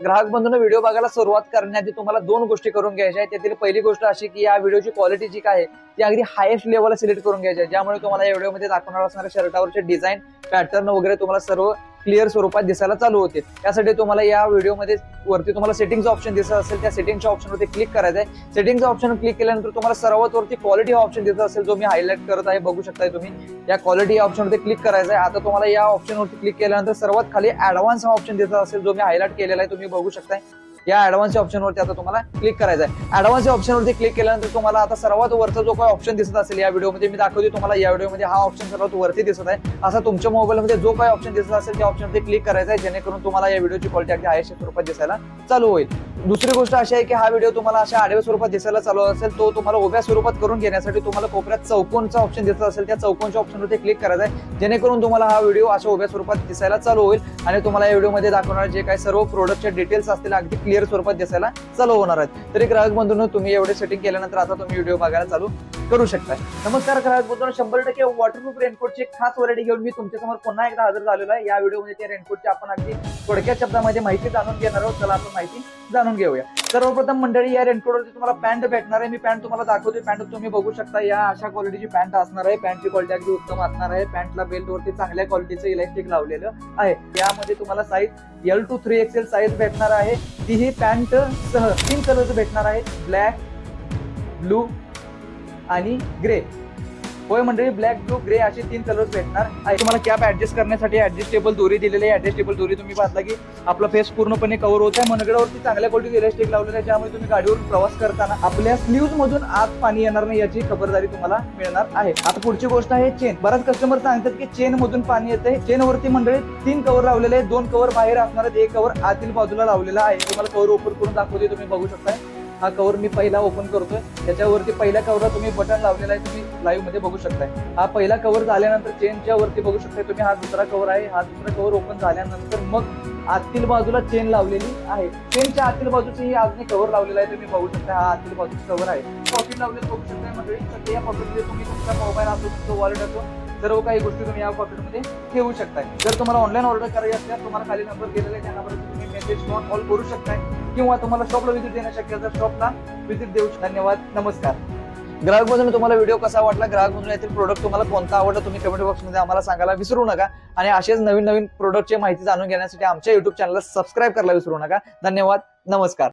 ग्राहक बंधूंनो व्हिडिओ बघायला सुरुवात करण्याआधी तुम्हाला दोन गोष्टी करून घ्यायच्या आहेत. त्यातील पहिली गोष्ट अशी की या व्हिडिओची क्वालिटी जी काय आहे ती अगदी हायेस्ट लेवलला सिलेक्ट करून घ्यायची आहे. ज्यामुळे तुम्हाला या व्हिडिओमध्ये दाखवणार असणाऱ्या शर्टावरचे डिझाईन पॅटर्न वगैरे तुम्हाला सर्व क्लिअर स्वरूपात दिसायला चालू होते त्यासाठी तुम्हाला या व्हिडिओमध्ये वरती तुम्हाला सेटिंगचं ऑप्शन दिसत असेल त्या सेटिंगच्या ऑप्शनवरती क्लिक करायचं आहे सेटिंगचा ऑप्शन क्लिक केल्यानंतर तुम्हाला सर्वात वरती क्वालिटी हा ऑप्शन दिसत असेल जो मी हायलाइट करत आहे बघू शकताय तुम्ही. या क्वालिटी या ऑप्शनवरती क्लिक करायचं आहे आता तुम्हाला या ऑप्शनवरती क्लिक केल्यानंतर सर्वात खाली ऍडव्हान्स हा ऑप्शन दिसत असेल जो मी हायलाइट केलेला आहे तुम्ही बघू शकताय. या ऍडव्हान्स ऑप्शनवरती आता तुम्हाला क्लिक करायचं आहे. ऍडव्हान्स ऑप्शनवरती क्लिक केल्यानंतर तुम्हाला आता सर्वात वरचा जो काही ऑप्शन दिसत असेल या व्हिडिओमध्ये मी दाखवते तुम्हाला या व्हिडिओमध्ये हा ऑप्शन सर्वात वरती दिसत आहे. असा तुमच्या मोबाईलमध्ये जो काही ऑप्शन दिसत असेल त्या ऑप्शनवरती क्लिक करायचा आहे जेणेकरून तुम्हाला या व्हिडिओची क्वालिटी अगदी आयशे स्वरूपात दिसायला चालू होईल. दुसरी गोष्ट अशी आहे की हा व्हिडिओ तुम्हाला अशा आडव्या स्वरूपात दिसायला चालू असेल तो तुम्हाला उभ्या स्वरूपात करून घेण्यासाठी तुम्हाला कोपऱ्यात चौकोनचा ऑप्शन दिसत असेल त्या चौकोनच्या ऑप्शनवरती क्लिक करायचा आहे जेणेकरून तुम्हाला हा व्हिडिओ अशा उभ्या स्वरूपात दिसायला चालू होईल. आणि तुम्हाला या व्हिडिओमध्ये दाखवणार जे काही सर्व प्रोडक्टचे डिटेल्स असतील अगदी क्लिअर स्वरूपात दिसायला चालू होणार आहेत. तरी ग्राहक बंधून तुम्ही एवढे सेटिंग केल्यानंतर आता तुम्ही व्हिडिओ बघायला चालू करू शकता नमस्कार ग्राहक बोलतो शंभर टक्के वॉटरप्रूफ रेनकोटची खास व्हरायटी घेऊन मी तुमच्यासमोर पुन्हा एकदा हजर झालेलो आहे. या व्हिडिओमध्ये त्या रेनकोटची आपण अगदी थोडक्या शब्दामध्ये माहिती जाणून घेणार आहोत. चला आपण माहिती जाणून घेऊया. सर्वप्रथम मंडळी या रेनकोटवरती तुम्हाला पॅन्ट भेटणार आहे. मी पॅन्ट तुम्हाला दाखवते पॅन्ट तुम्ही बघू शकता. या अशा क्वालिटीची पॅन्ट असणार आहे. पॅन्टची क्वालिटी अगदी उत्तम असणार आहे. पॅन्टला बेल्टवरती चांगल्या क्वालिटीचं इलेक्ट्रिक लावलेलं आहे. यामध्ये तुम्हाला size L two three XL size भेटणार आहे. तीही पॅन्ट सह तीन कलरचं भेटणार आहेत ब्लॅक ब्लू आणि ग्रे. होय मंडळी ब्लॅक ब्लू ग्रे असे तीन कलर्स भेटणार. आहे तुम्हाला कॅप ऍडजस्ट करण्यासाठी ऍडजस्टेबल दोरी दिलेली आहे. ऍडजस्टेबल दोरी तुम्ही पाहता की आपला फेस पूर्णपणे कव्हर होत आहे मनगडावरती चांगल्या क्वालिटी इलेस्टिक लावलेलं आहे. ज्यामुळे तुम्ही गाडीवर प्रवास करताना आपल्या स्लीव्ह मधून आत पाणी येणार नाही याची खबरदारी तुम्हाला मिळणार आहे. आता पुढची गोष्ट आहे चेन बराच कस्टमर सांगतात की चेन मधून पाणी येते चेन वरती मंडळी तीन कव्हर लावलेले आहेत. दोन कव्हर बाहेर असणार आहेत. एक कव्हर आतील बाजूला लावलेला आहे. तुम्हाला कव्हर ओपन करून दाखवते तुम्ही बघू शकताय. हा कव्हर मी पहिला ओपन करतोय. त्याच्यावरती पहिल्या कव्हरला तुम्ही बटन लावलेला आहे तुम्ही लाईव्हमध्ये बघू शकताय. हा पहिला कव्हर झाल्यानंतर चेनच्या वरती बघू शकताय तुम्ही हा दुसरा कव्हर आहे. हा दुसरा कव्हर ओपन झाल्यानंतर मग आतील बाजूला चेन लावलेली आहे. चेनच्या आतील बाजूची ही अजून कव्हर लावलेला आहे तुम्ही बघू शकता हा आतील बाजूचा कव्हर आहे. पॉकेट लावलेलं बघू शकताय मंडळी. तर या पॉकेटमध्ये तुम्ही तुमचा मोबाईल असो तुमचं वॉलेट असो सर्व काही गोष्टी तुम्ही या पॉकेटमध्ये ठेवू शकताय. जर तुम्हाला ऑनलाईन ऑर्डर करायची असल्यास तुम्हाला खाली नंबर दिलेला आहे त्या नंबरवर तुम्ही मेसेज किंवा कॉल करू शकताय. किंवा तुम्हाला शॉपला व्हिजिट देणं शक्य असेल शॉपला व्हिजिट देऊ धन्यवाद. नमस्कार. ग्राहक बंधूंनो तुम्हाला व्हिडिओ कसा वाटला? ग्राहक बंधून येथील प्रोडक्ट तुम्हाला कोणता आवडला? तुम्ही कमेंट बॉक्समध्ये आम्हाला सांगायला विसरू नका. आणि असेच नवीन नवीन प्रोडक्टची माहिती जाणून घेण्यासाठी आमच्या युट्यूब चॅनलला सबस्क्राईब करायला विसरू नका. धन्यवाद. नमस्कार.